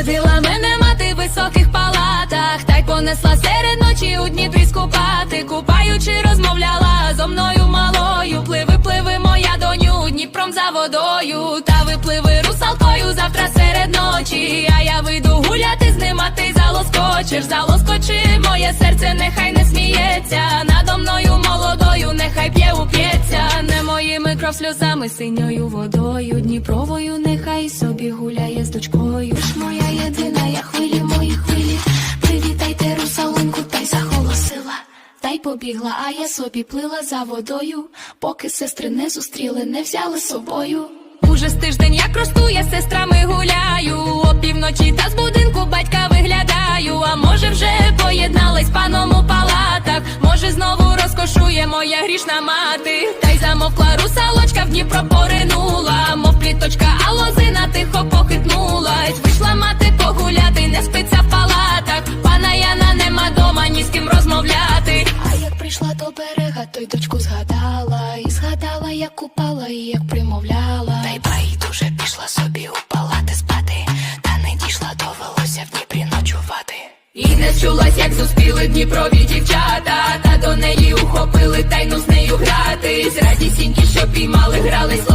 Народила мене мати в високих палатах, та й понесла серед ночі у Дніпрі скупати, купаючи, розмовляла зо мною малою. Пливи, пливи, моя доню, Дніпром за водою, та випливи русалкою завтра серед ночі. А я вийду гуляти з ним, а ти залоскочиш, залоскочи, моє серце нехай не сміється. Надо мною молодою, нехай п'є уп'ється. Не моїми кров сльозами, синьою водою, Дніпровою, нехай собі побігла, а я собі плила за водою, поки сестри не зустріли, не взяли з собою. Уже з тиждень як росту, я сестрами гуляю. Опівночі та з будинку батька виглядаю. А може вже поєдналась з паном у палатах. Може знову розкошує моя грішна мати. Та й замовкла русалочка прийшла до берега, то й дочку згадала. І згадала, як купала і як примовляла. Та й байдуже пішла собі у палати спати, та не дійшла, довелося в Дніпрі ночувати. І не чулась, як зустріли Дніпрові дівчата, та до неї ухопили тайну з нею гратись. Радісінькі, що піймали, грались,